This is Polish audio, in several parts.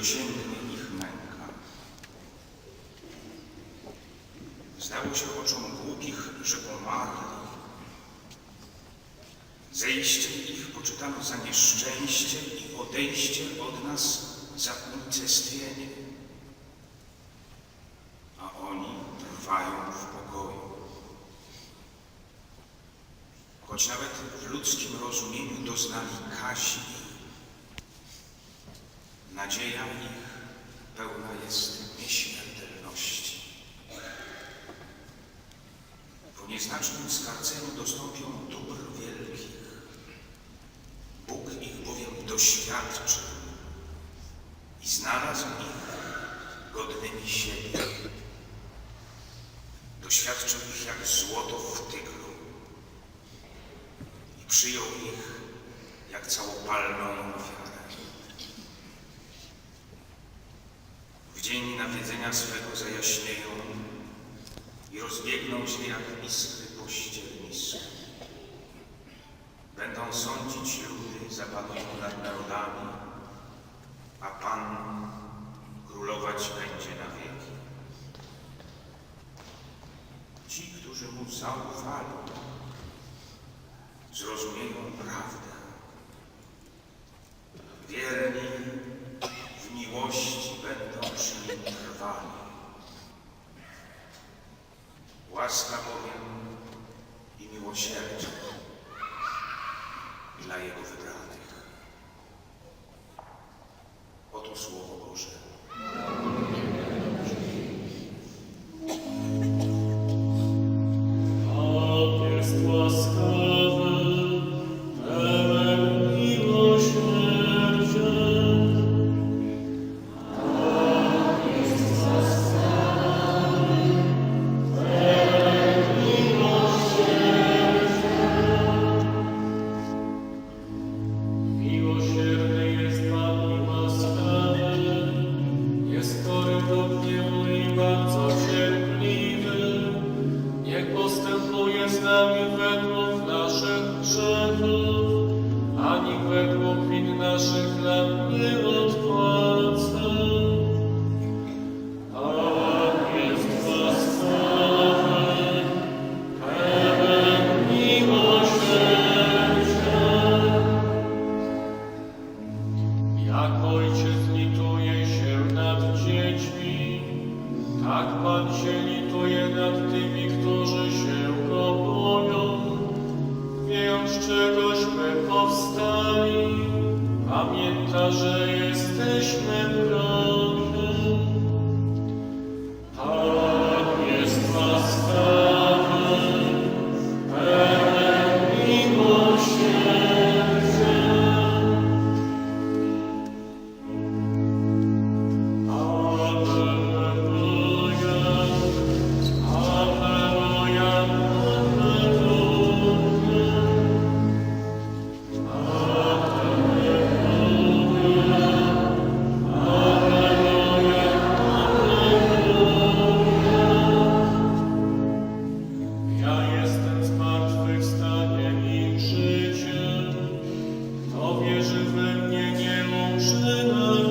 dosięgnie ich męka. Zdało się oczom głupich, że umarli. Zejście ich poczytano za nieszczęście i odejście od nas za unicestwienie. A oni trwają w pokoju. Choć nawet w ludzkim rozumieniu doznali kazi, nadzieja ich pełna jest nieśmiertelności. Po nieznacznym skarceniu dostąpią dóbr wielkich. Bóg ich bowiem doświadczył i znalazł ich godnymi siebie. Doświadczył ich jak złoto w tyglu i przyjął ich jak całopalną ofiarę. W dzień nawiedzenia swego zajaśnieją i rozbiegną się jak iskry po ściernisku. Będą sądzić ludy, zapanują nad narodami, a Pan królować będzie na wieki. Ci, którzy Mu zaufali, wybranych. Oto Słowo Boże. Pamięta, wierzy we mnie, nie na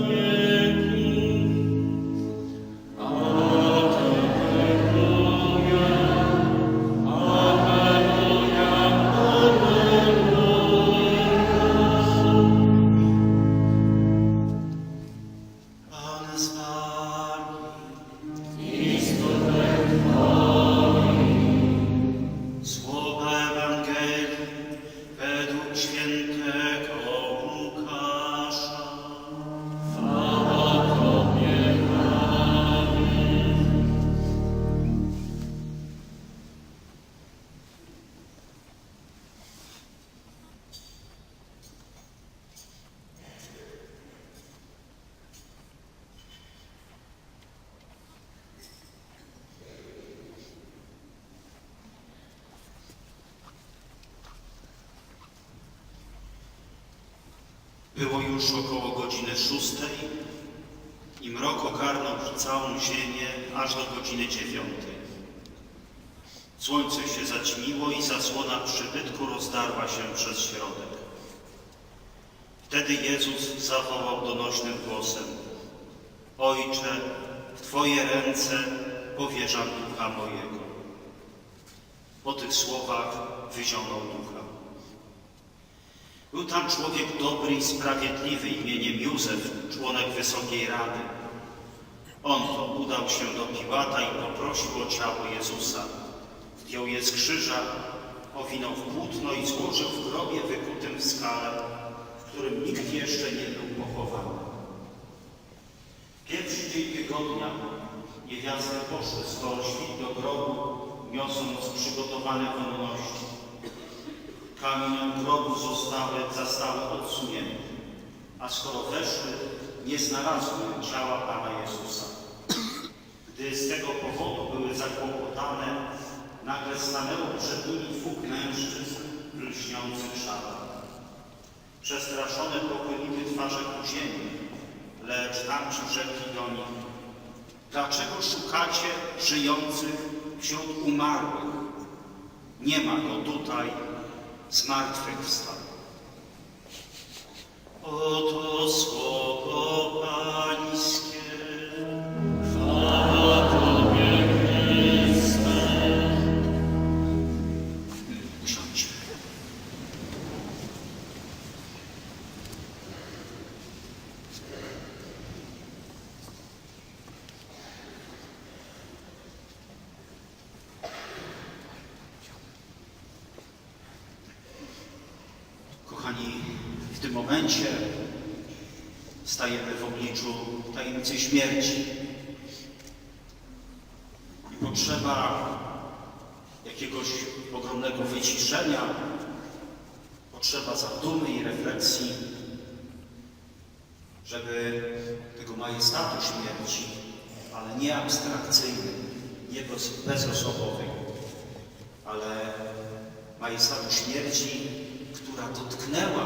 Było już około godziny szóstej i mrok ogarnął całą ziemię aż do godziny dziewiątej. Słońce się zaćmiło i zasłona przybytku rozdarła się przez środek. Wtedy Jezus zawołał donośnym głosem Ojcze, w Twoje ręce powierzam ducha mojego. Po tych słowach wyzionął ducha. Był tam człowiek dobry i sprawiedliwy imieniem Józef, członek Wysokiej Rady. On to udał się do Piłata i poprosił o ciało Jezusa. Zdjął je z krzyża, owinął w płótno i złożył w grobie wykutym w skale, w którym nikt jeszcze nie był pochowany. Pierwszy dzień tygodnia niewiasty poszły świt do grobu, niosąc przygotowane wonności. Kamień grobu zostały, zostały odsunięte, a skoro weszły, nie znalazły ciała Pana Jezusa. Gdy z tego powodu były zakłopotane, nagle stanęło przed nimi dwóch mężczyzn lśniących szatach. Przestraszone pochyliły twarze ku ziemi, lecz tamci rzekli do nich, dlaczego szukacie żyjących wśród umarłych? Nie ma go tutaj, zmartwychwstał. Momencie stajemy w obliczu tajemnicy śmierci. I potrzeba jakiegoś ogromnego wyciszenia, potrzeba zadumy i refleksji, żeby tego majestatu śmierci, ale nie abstrakcyjnej, nie bez- bezosobowej, ale majestatu śmierci, która dotknęła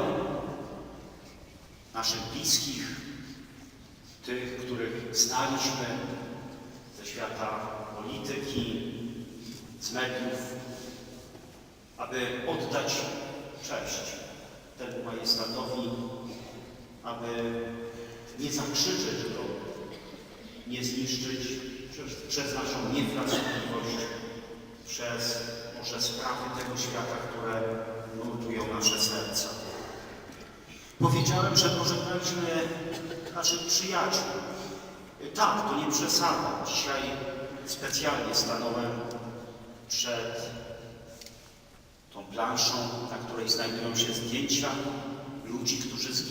naszych bliskich, tych, których znaliśmy ze świata polityki, z mediów, aby oddać cześć temu majestatowi, aby nie zakrzyczeć go, nie zniszczyć przez, przez naszą niefrasobliwość, przez może sprawy tego świata, które nurtują nasze serca. Powiedziałem, że pożegnaliśmy naszych przyjaciół. Tak, to nie przesada. Dzisiaj specjalnie stanąłem przed tą planszą, na której znajdują się zdjęcia ludzi, którzy zginęli.